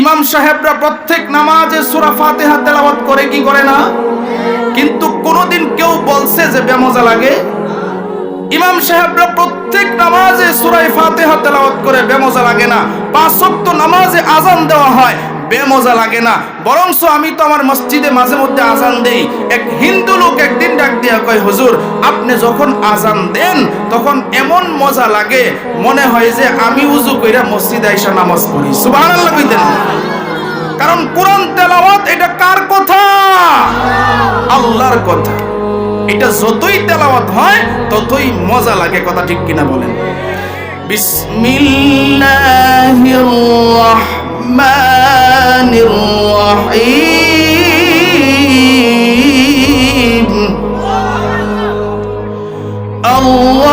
ইমাম সাহেবরা প্রত্যেক নামাজে সূরা ফাতিহা তেলাওয়াত করে, কি করে না? কিন্তু কোনোদিন কেউ বলছে যে বেমজা লাগে। ইমাম সাহেবরা প্রত্যেক নামাজে সূরা ফাতিহা তেলাওয়াত করে, বেমজা লাগে না। পাঁচ ওয়াক্ত নামাজে আজান দেওয়া হয়, বেমজা লাগে না। বরংস আমি তো আমার মসজিদে মাঝে মধ্যে আজান দেই। এক হিন্দু লোক ডাক দিয়া কয়, হুজুর, আপনি যখন আজান দেন, তখন এমন মজা লাগে, মনে হয় যে আমি উজু কইরা মসজিদে আইসা নামাজ পড়ি। কইতেন। কারণ কোরআন তেলাওয়াত, এটা কার কথা? আল্লাহর কথা। এটা যতই তেলাওয়াত হয়, ততই মজা লাগে, কথা ঠিক কিনা বলেন। বিসমিল্লাহির রহমানির রহিম। Oh.